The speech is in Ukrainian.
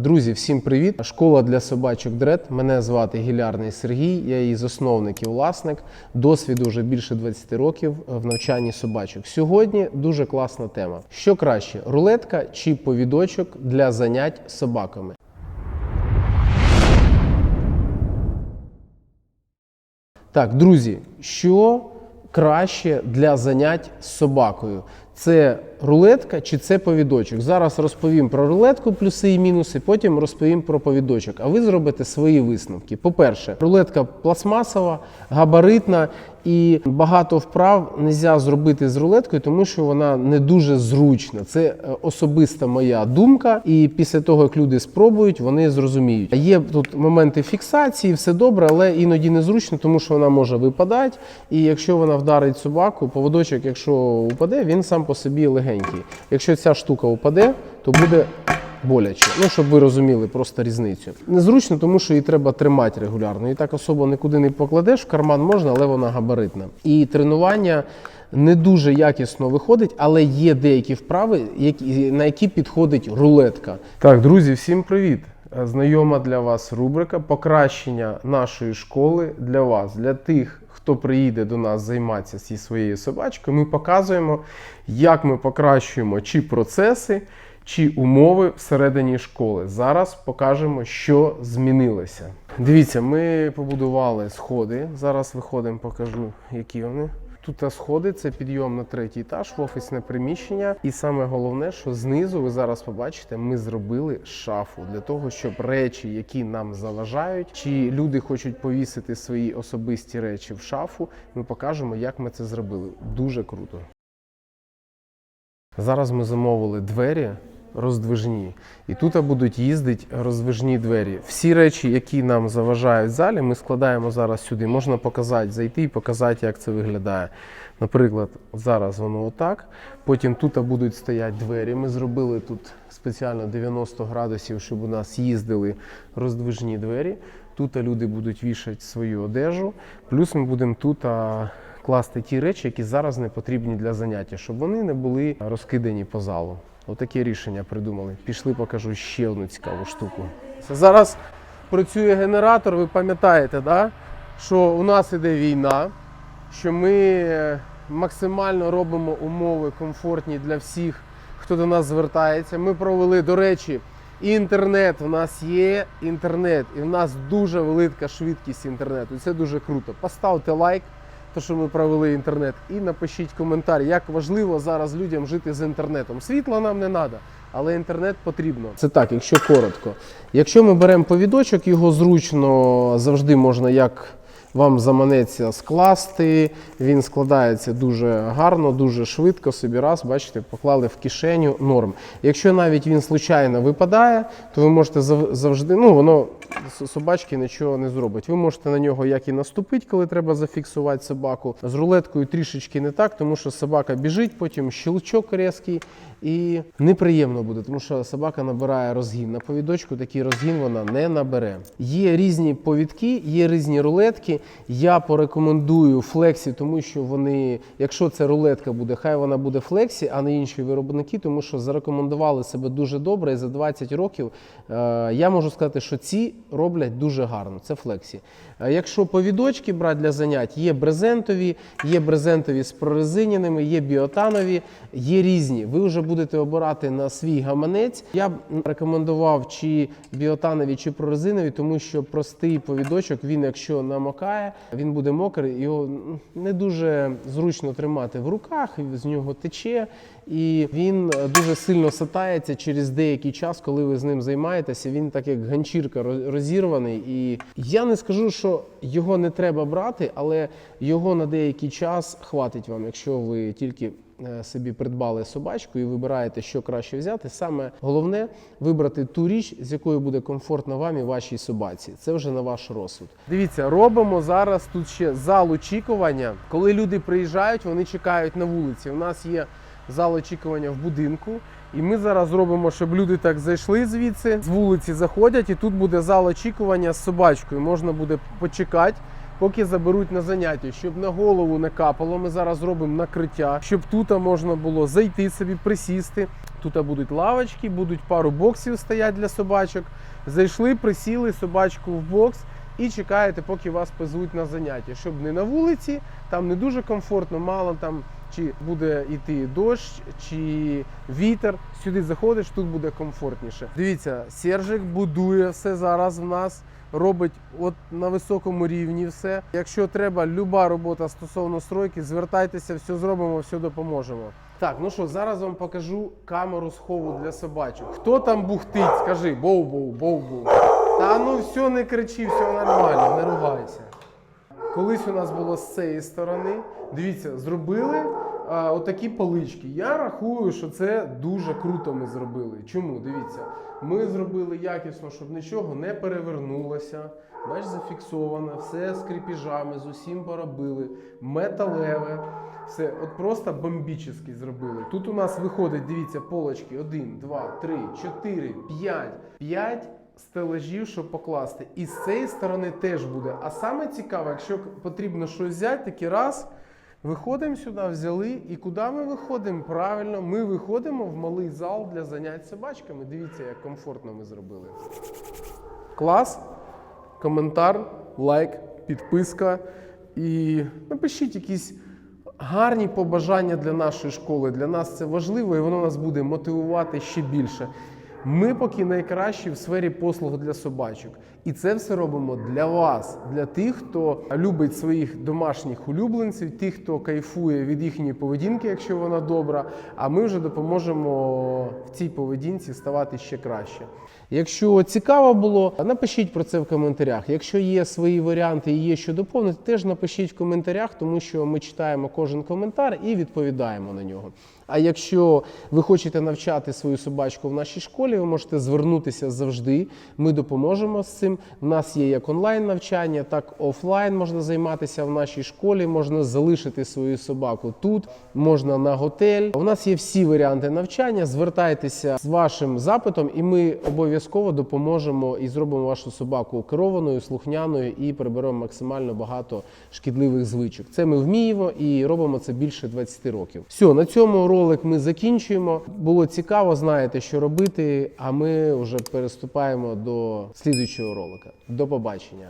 Друзі, всім привіт! Школа для собачок Дред. Мене звати Гілярний Сергій. Я її засновник і власник. Досвіду вже більше 20 років в навчанні собачок. Сьогодні дуже класна тема. Що краще: рулетка чи повідочок для занять собаками? Так, друзі, що краще для занять з собакою? Це рулетка чи це повідочок? Зараз розповім про рулетку, плюси і мінуси, потім розповім про повідочок. А ви зробите свої висновки. По-перше, рулетка пластмасова, габаритна і багато вправ не можна зробити з рулеткою, тому що вона не дуже зручна. Це е, особиста моя думка. І після того, як люди спробують, вони зрозуміють. Є тут моменти фіксації, все добре, але іноді незручно, тому що вона може випадати. І якщо вона вдарить собаку, поводочок, якщо упаде, він сам по собі легенький. Якщо ця штука упаде, то буде боляче. Ну, щоб ви розуміли просто різницю. Незручно, тому що її треба тримати регулярно. І так особо нікуди не покладеш, в карман можна, але вона габаритна. І тренування. Не дуже якісно виходить, але є деякі вправи, які, на які підходить рулетка. Так, друзі, всім привіт! Знайома для вас рубрика Покращення нашої школи для вас, для тих, хто приїде до нас займатися зі своєю собачкою. Ми показуємо, як ми покращуємо чи процеси, чи умови всередині школи. Зараз покажемо, що змінилося. Дивіться, ми побудували сходи. Зараз виходимо, покажу, які вони. Тут сходи, це підйом на третій етаж в офісне приміщення. І саме головне, що знизу ви зараз побачите, ми зробили шафу для того, щоб речі, які нам заважають, чи люди хочуть повісити свої особисті речі в шафу. Ми покажемо, як ми це зробили. Дуже круто. Зараз ми замовили двері роздвижні, і тут будуть їздити роздвижні двері. Всі речі, які нам заважають в залі, ми складаємо зараз сюди. Можна показати, зайти і показати, як це виглядає. Наприклад, зараз воно отак. Потім тут будуть стояти двері. Ми зробили тут спеціально 90 градусів, щоб у нас їздили роздвижні двері. Тут люди будуть вішати свою одежу. Плюс ми будемо тут класти ті речі, які зараз не потрібні для заняття, щоб вони не були розкидані по залу. Отаке рішення придумали. Пішли, покажу ще одну цікаву штуку. Зараз працює генератор, ви пам'ятаєте, да? що у нас іде війна, що ми е, максимально робимо умови комфортні для всіх, хто до нас звертається. Ми провели, до речі, інтернет. У нас є інтернет, і в нас дуже велика швидкість інтернету. Це дуже круто. Поставте лайк то, що ми провели інтернет, і напишіть коментар, як важливо зараз людям жити з інтернетом. Світла нам не треба, але інтернет потрібно. Це так, якщо коротко. Якщо ми беремо повідочок, його зручно завжди можна як. Вам заманеться скласти, він складається дуже гарно, дуже швидко. Собі раз, бачите, поклали в кишеню норм. Якщо навіть він случайно випадає, то ви можете завжди, ну воно собачки нічого не зробить. Ви можете на нього як і наступити, коли треба зафіксувати собаку. З рулеткою трішечки не так, тому що собака біжить, потім щелчок різкий і неприємно буде, тому що собака набирає розгін. На повідочку такий розгін вона не набере. Є різні повідки, є різні рулетки. Я порекомендую флексі, тому що вони, якщо це рулетка буде, хай вона буде флексі, а не інші виробники, тому що зарекомендували себе дуже добре. І за 20 років е, я можу сказати, що ці роблять дуже гарно. Це флексі. Е, Якщо повідочки брати для занять, є брезентові, є брезентові з прорезиненими, є біотанові, є різні. Ви вже будете обирати на свій гаманець. Я б рекомендував чи біотанові, чи прорезинові, тому що простий повідочок, він якщо намокає, він буде мокрий, його не дуже зручно тримати в руках, з нього тече. І він дуже сильно сатається через деякий час, коли ви з ним займаєтеся. Він так як ганчірка розірваний. І я не скажу, що його не треба брати, але його на деякий час хватить вам, якщо ви тільки собі придбали собачку і вибираєте, що краще взяти. Саме головне вибрати ту річ, з якою буде комфортно вам і вашій собаці. Це вже на ваш розсуд. Дивіться, робимо зараз тут ще зал очікування. Коли люди приїжджають, вони чекають на вулиці. У нас є зал очікування в будинку. І ми зараз зробимо, щоб люди так зайшли звідси, з вулиці заходять, і тут буде зал очікування з собачкою. Можна буде почекати, поки заберуть на заняття, щоб на голову не капало. Ми зараз зробимо накриття, щоб тут можна було зайти собі, присісти, Тут будуть лавочки, будуть пару боксів стоять для собачок. Зайшли, присіли собачку в бокс і чекаєте, поки вас позвуть на заняття, щоб не на вулиці, там не дуже комфортно, мало там чи буде йти дощ, чи вітер. Сюди заходиш, тут буде комфортніше. Дивіться, Сержик будує все зараз в нас. Робить от на високому рівні все. Якщо треба, люба робота стосовно стройки, звертайтеся, все зробимо, все допоможемо. Так, ну що, зараз вам покажу камеру схову для собачок. Хто там бухтить? Скажи, боу-боу, боу-боу. Та ну все, не кричи, все нормально, не ругайся. Колись у нас було з цієї сторони. Дивіться, зробили а, отакі полички. Я рахую, що це дуже круто ми зробили. Чому? Дивіться, ми зробили якісно, щоб нічого не перевернулося. Бач, зафіксовано, все з кріпіжами, з усім поробили, металеве. Все, от просто бомбічно зробили. Тут у нас виходить, дивіться, полочки: 1, 2, 3, 4, 5. 5 стелажів, щоб покласти. І з цієї сторони теж буде. А саме цікаве, якщо потрібно щось взяти, таки раз. Виходимо сюди, взяли, і куди ми виходимо? Правильно, ми виходимо в малий зал для занять собачками. Дивіться, як комфортно ми зробили. Клас, коментар, лайк, підписка. І напишіть якісь гарні побажання для нашої школи. Для нас це важливо і воно нас буде мотивувати ще більше. Ми поки найкращі в сфері послуг для собачок. І це все робимо для вас, для тих, хто любить своїх домашніх улюбленців, тих, хто кайфує від їхньої поведінки, якщо вона добра. А ми вже допоможемо в цій поведінці ставати ще краще. Якщо цікаво було, напишіть про це в коментарях. Якщо є свої варіанти і є що доповнити, теж напишіть в коментарях, тому що ми читаємо кожен коментар і відповідаємо на нього. А якщо ви хочете навчати свою собачку в нашій школі, ви можете звернутися завжди. Ми допоможемо з цим. У нас є як онлайн навчання, так офлайн можна займатися в нашій школі. Можна залишити свою собаку тут, можна на готель. У нас є всі варіанти навчання. Звертайтеся з вашим запитом, і ми обов'язково допоможемо і зробимо вашу собаку керованою, слухняною і приберемо максимально багато шкідливих звичок. Це ми вміємо і робимо це більше 20 років. Все, на цьому ролик ми закінчуємо. Було цікаво, знаєте, що робити. А ми вже переступаємо до слідуючого ролика. До побачення.